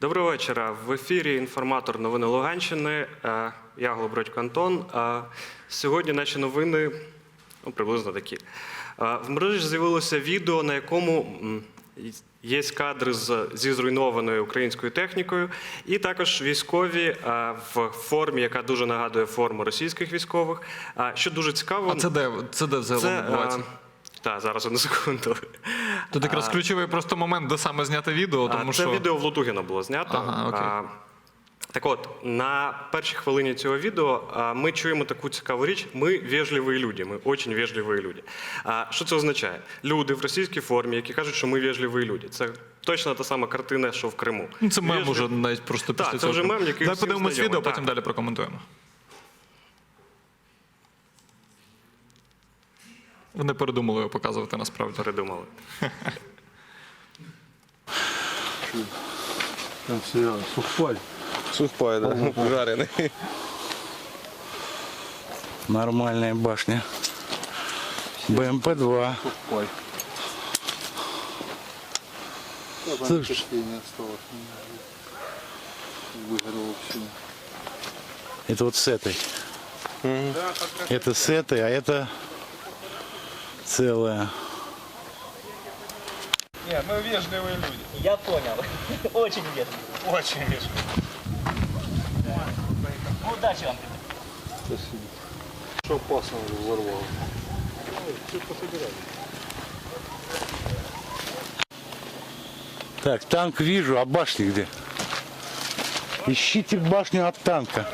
Доброго вечора. В ефірі інформатор новини Луганщини. Е, Я Голобродько Антон. Е, Сьогодні наші новини ну, приблизно такі. Е, В мережі з'явилося відео, на якому є кадри зі зруйнованою українською технікою, і також військові в формі, яка дуже нагадує форму російських військових. Що дуже цікаво, А це де? Це де взагалі це відбувається? Так, зараз одну секунду. Тут якраз ключовий просто момент, де саме зняти відео, тому Це що відео в Лутугіна було знято. Ага, окей. А, Так от, на першій хвилині цього відео а, ми чуємо таку цікаву річ. Ми вежливі люди, ми дуже вежливі люди. А, Що це означає? Люди в російській формі, які кажуть, що ми вежливі люди. Це точно та сама картина, що в Криму. ну, це мем Вежлив- уже навіть просто Так, після це цього. вже мем, який Давай всім подивимось знайомий, відео, так. потім далі прокоментуємо. Вони передумали його показувати насправді. Передумали. Там все, сухпай. Сухпай, да, жареный. Нормальная башня. БМП-2. Сухпай. Да, там Слушай. почти не осталось. Выгорело все. Это вот с этой. Это с этой, а это целая. Нет, мы вежливые люди. Я понял. Очень вежливо. Очень вежливые. Ну, удачи вам. Спасибо. Что опасно взорвало? Так, танк вижу, а башни где? Ищите башню от танка.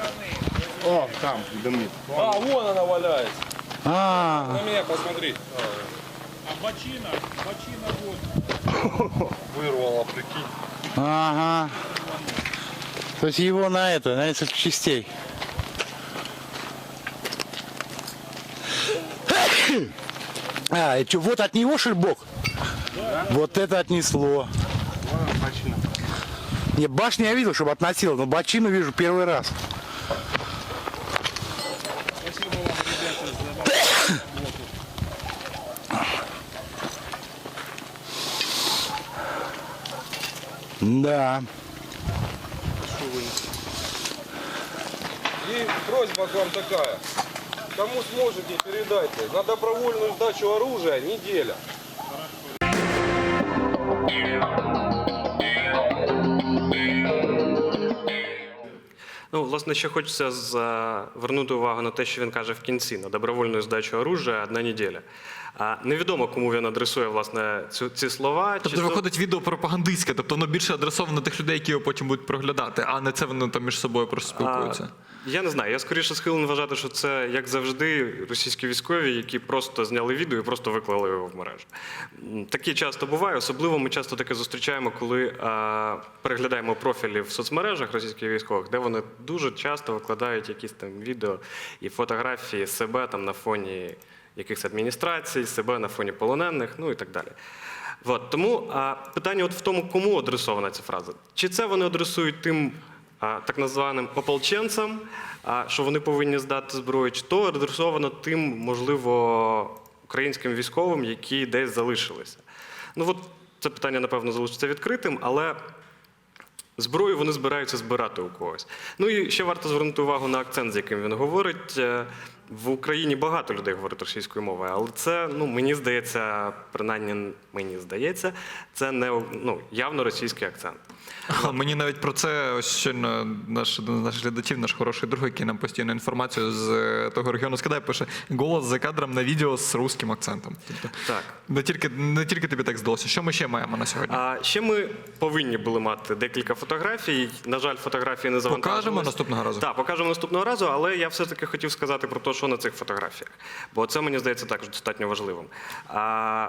О, там дымит. А, вон она валяется. А, На меня посмотри. Вырвала, прикинь. ага. То есть его на это, на несколько частей. А, и чё, вот от него шельбок? Вот это отнесло. Не, башню я видел, чтобы относило, но бочину вижу первый раз. Да. И просьба к вам такая. Кому сможете, передайте. На добровольную сдачу оружия неделя. Ну, власне, ще хочеться звернути увагу на те, що він каже в кінці на добровольну здачу оружия одна неділя. А невідомо, кому він адресує власне цю, ці слова. Тобто чи то- виходить відео пропагандистське, тобто воно більше адресовано тих людей, які його потім будуть проглядати, а не це вони там між собою просто спілкуються. А, я не знаю. Я скоріше схилений вважати, що це як завжди російські військові, які просто зняли відео і просто виклали його в мережу. М, Такі часто буває. Особливо ми часто таке зустрічаємо, коли а, переглядаємо профілі в соцмережах російських військових, де вони дуже часто викладають якісь там відео і фотографії себе там на фоні якихось адміністрацій, себе на фоні полонених, ну і так далі. От, тому а, питання от в тому, кому адресована ця фраза. Чи це вони адресують тим так названим ополченцям, що вони повинні здати зброю, чи то адресовано тим, можливо, українським військовим, які десь залишилися. Ну от це питання, напевно, залишиться відкритим, але Зброю вони збираються збирати у когось. Ну і ще варто звернути увагу на акцент, з яким він говорить. В Україні багато людей говорять російською мовою, але це, ну мені здається, принаймні мені здається, це не ну, явно російський акцент. А мені навіть про це ось щойно наш наших глядачів, наш хороший друг, який нам постійно інформацію з е, того регіону скидає, пише голос за кадром на відео з русським акцентом. Тобто Так. не тільки не тільки тобі так здалося. Що ми ще маємо на сьогодні? А ще ми повинні були мати декілька фотографій. На жаль, фотографії не завантажились. Покажемо наступного разу? Так, покажемо наступного разу, але я все-таки хотів сказати про те, що на цих фотографіях. Бо це мені здається також достатньо важливим. А,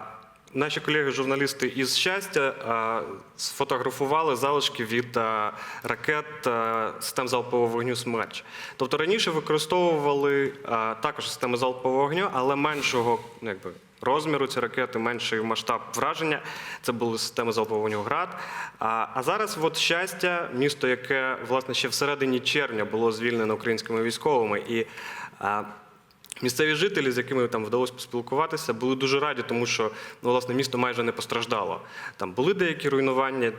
наші колеги-журналісти із щастя а, сфотографували залишки від а, ракет а, систем залпового вогню «Смерч». Тобто раніше використовували а, також системи залпового вогню, але меншого ну, якби, розміру ці ракети, менший масштаб враження. Це були системи залпового «Град». А, а зараз, от щастя, місто, яке власне ще всередині червня було звільнено українськими військовими, і Місцеві жителі, з якими там вдалося поспілкуватися, були дуже раді, тому що ну, власне місто майже не постраждало. Там були деякі руйнування.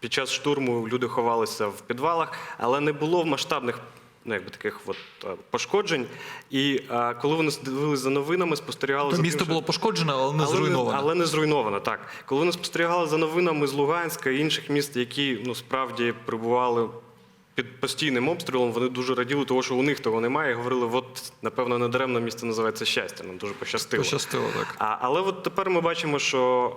Під час штурму люди ховалися в підвалах, але не було масштабних ну, якби таких от, е, пошкоджень. І е, коли вони дивилися за новинами, спостерігали То за місто тим, що- було пошкоджене, але не але зруйноване. але не зруйновано, так. Коли вони спостерігали за новинами з Луганська і інших міст, які ну, справді перебували під постійним обстрілом, вони дуже раділи, того, що у них того немає, і говорили, от, напевно, недаремно місто називається щастя. Нам дуже пощастило. Пощастило, так. А, але от тепер ми бачимо, що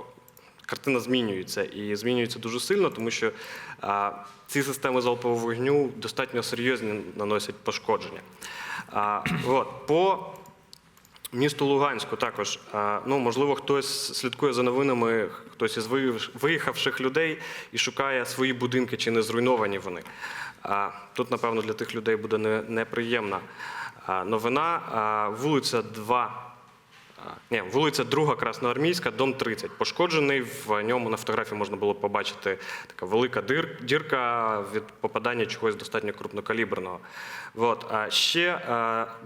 картина змінюється і змінюється дуже сильно, тому що а, ці системи залпового вогню достатньо серйозні наносять пошкодження. А, от, по місту Луганську також. Ну, можливо, хтось слідкує за новинами, хтось із виїхавших людей і шукає свої будинки, чи не зруйновані вони. Тут, напевно, для тих людей буде неприємна новина. Вулиця 2. Ні, вулиця Друга Красноармійська, дом 30. Пошкоджений. В ньому на фотографії можна було побачити така велика дірка від попадання чогось достатньо крупнокаліберного. От. А ще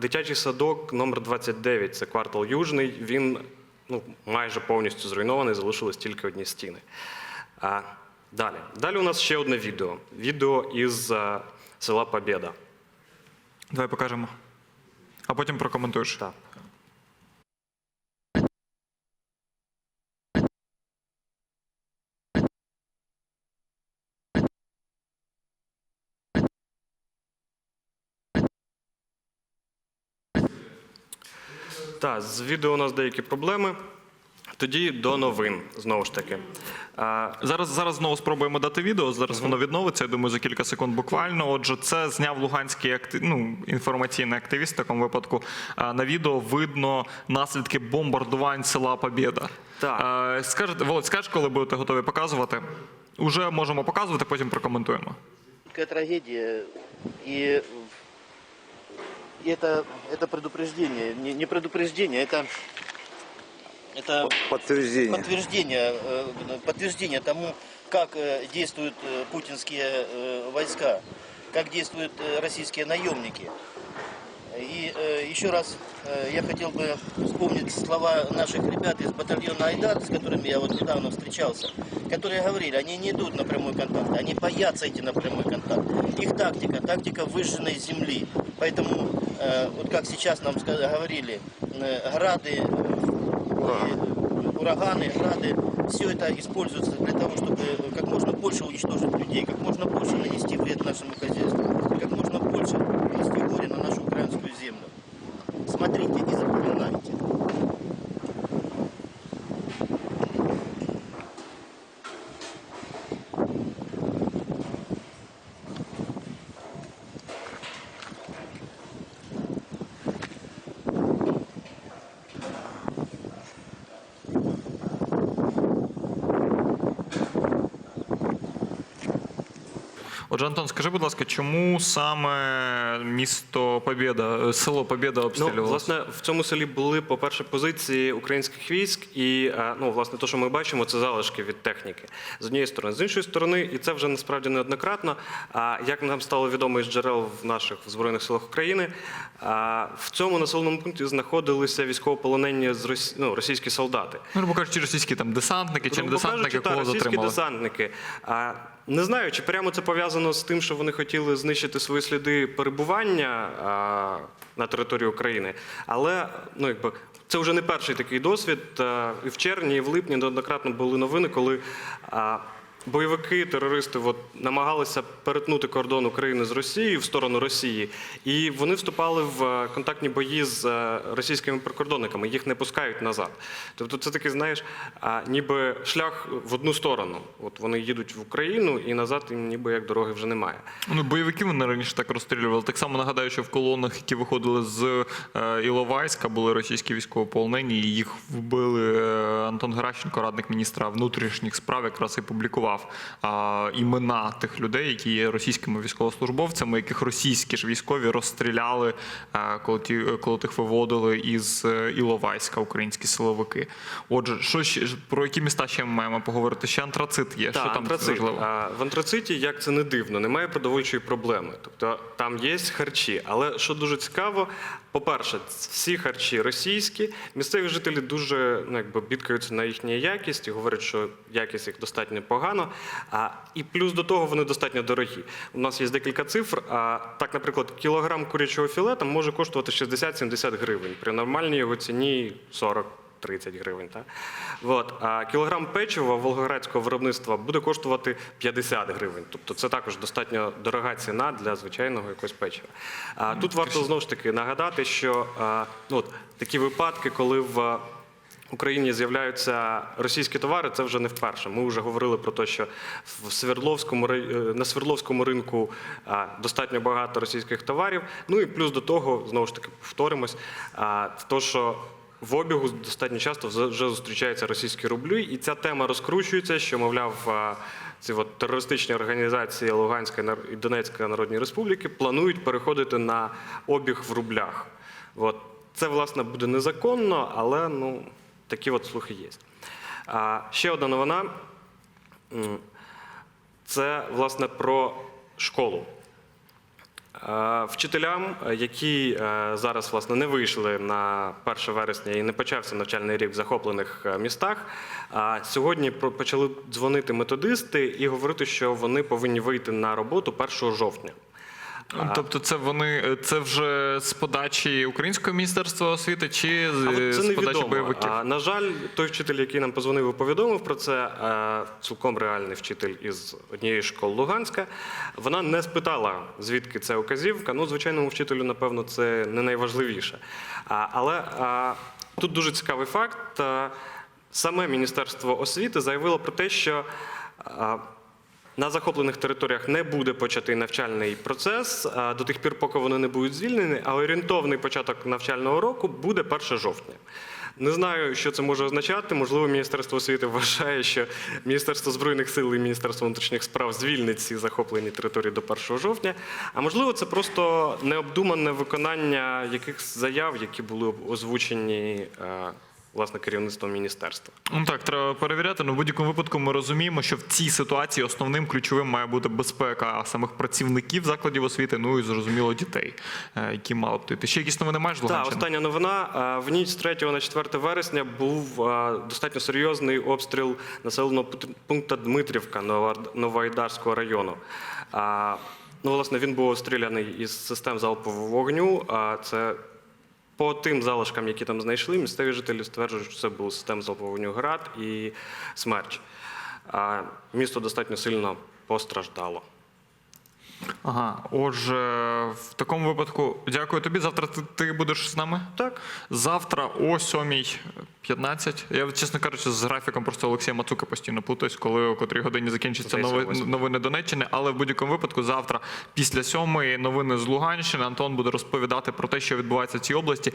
дитячий садок номер 29, це квартал Южний. Він ну, майже повністю зруйнований, залишились тільки одні стіни. Далі. Далі у нас ще одне відео. Відео із а, села Побєда. Давай покажемо. А потім прокоментуєш. Так. Так, з відео у нас деякі проблеми. Тоді до новин, знову ж таки. А, Зараз, зараз знову спробуємо дати відео. Зараз воно відновиться. Я думаю, за кілька секунд буквально. Отже, це зняв луганський акти... ну, інформаційний активіст в такому випадку. А, На відео видно наслідки бомбардувань села Побєда. Так. А, Скажете, Володь, скажеш, коли будете готові показувати? Уже можемо показувати, потім прокоментуємо. Такая трагедия, и, и это, это предупреждение, не, не предупреждение, это, это Подтверждение. подтверждение, э, подтверждение тому, как э, действуют э, путинские войска, как действуют российские наемники. И э, еще раз э, я хотел бы вспомнить слова наших ребят из батальона Айдар, с которыми я вот недавно встречался, которые говорили, они не идут на прямой контакт, они боятся идти на прямой контакт. Их тактика, тактика выжженной земли. Поэтому, э, вот как сейчас нам говорили, э, грады, ураганы, грады, все это используется для того, чтобы как можно больше уничтожить людей, как можно больше нанести вред нашему хозяйству, Отже, Антон, скажи, будь ласка, чому саме місто Побєда, е, село Побєда Ну, власне, в цьому селі були, по-перше, позиції українських військ, і е, ну, власне, те, що ми бачимо, це залишки від техніки з однієї сторони. З іншої сторони, і це вже насправді неоднократно. А як нам стало відомо із джерел в наших збройних силах України, а, в цьому населеному пункті знаходилися військовополонені з Росі... ну, російські солдати. Ну, грубо кажучи, російські там десантники чи не десантники, кажучи, та, російські затримали? десантники. Не знаю, чи прямо це пов'язано з тим, що вони хотіли знищити свої сліди перебування а, на території України. Але ну, якби, це вже не перший такий досвід. А, І в червні, і в липні неоднократно були новини, коли а, бойовики, терористи от, намагалися перетнути кордон України з Росією в сторону Росії, і вони вступали в е, контактні бої з е, російськими прикордонниками, їх не пускають назад. Тобто це такий, знаєш, ніби шлях в одну сторону. От вони їдуть в Україну і назад їм ніби як дороги вже немає. Ну, бойовики вони раніше так розстрілювали. Так само нагадаю, що в колонах, які виходили з е, Іловайська, були російські військовополонені, і їх вбили Антон Геращенко, радник міністра внутрішніх справ, якраз і публікував е, імена тих людей, які є російськими військовослужбовцями, яких російські ж військові розстріляли, е, коли, ті, коли тих виводили із е, Іловайська українські силовики. Отже, що ще про які міста ще ми маємо поговорити? Ще антрацит є. що там антрацит. важливо? А, В антрациті, як це не дивно, немає продовольчої проблеми. Тобто там є харчі. Але що дуже цікаво, по-перше, всі харчі російські. Місцеві жителі дуже ну, якби, бідкаються на їхню якість і говорять, що якість їх достатньо погано. А, і плюс до того вони достатньо дорогі. У нас є декілька цифр. А, так, наприклад, кілограм курячого філе там може коштувати 60-70 гривень. При нормальній його ціні 40. 30 гривень. Так? От. А кілограм печива волгоградського виробництва буде коштувати 50 гривень. Тобто це також достатньо дорога ціна для звичайного якогось печива. А, тут варто знову ж таки нагадати, що а, ну, от, такі випадки, коли в Україні з'являються російські товари, це вже не вперше. Ми вже говорили про те, що в Свердловському е, на Свердловському ринку достатньо багато російських товарів. Ну і плюс до того, знову ж таки, повторимось, то, що в обігу достатньо часто вже зустрічаються російські рублі, і ця тема розкручується, що, мовляв, ці от терористичні організації Луганська і Донецька Народні Республіки планують переходити на обіг в рублях. От. Це, власне, буде незаконно, але ну, такі от слухи є. А, ще одна новина. Це, власне, про школу. Е, Вчителям, е, які е, зараз власне не вийшли на 1 вересня і не почався навчальний рік в захоплених містах, сьогодні почали дзвонити методисти і говорити, що вони повинні вийти на роботу 1 жовтня. Тобто, це вони це вже з подачі Українського міністерства освіти чи з, А з подачі бойовиків? А, на жаль, той вчитель, який нам позвонив і повідомив про це, е, цілком реальний вчитель із однієї з школ Луганська. Вона не спитала, звідки це указівка. Ну, звичайному вчителю, напевно, це не найважливіше. А, але а, тут дуже цікавий факт. А, Саме Міністерство освіти заявило про те, що а, на захоплених територіях не буде початий навчальний процес до тих пір, поки вони не будуть звільнені, а орієнтовний початок навчального року буде 1 жовтня. Не знаю, що це може означати. Можливо, Міністерство освіти вважає, що Міністерство збройних сил і Міністерство внутрішніх справ звільнить ці захоплені території до 1 жовтня. А можливо, це просто необдумане виконання якихось заяв, які були озвучені е, власне керівництвом міністерства. Ну так, треба перевіряти. Ну, в будь-якому випадку ми розуміємо, що в цій ситуації основним ключовим має бути безпека самих працівників закладів освіти, ну і зрозуміло дітей, е, які мали б йти. Ще якісь новини маєш Так, остання новина. В ніч з 3 на 4 вересня був достатньо серйозний обстріл населеного пункту Дмитрівка Новоайдарського району. Ну, власне, він був обстріляний із систем залпового вогню. А це по тим залишкам, які там знайшли, місцеві жителі стверджують, що це був систем залпового град і смерч. Місто достатньо сильно постраждало. Ага, отже, в такому випадку дякую тобі. Завтра ти, ти будеш з нами? Так. Завтра о 7.15. Я, чесно кажучи, з графіком просто Олексія Мацука постійно плутаюсь, коли о котрій годині закінчаться Здається, нови, новини Донеччини. Але в будь-якому випадку завтра після сьомої новини з Луганщини Антон буде розповідати про те, що відбувається в цій області.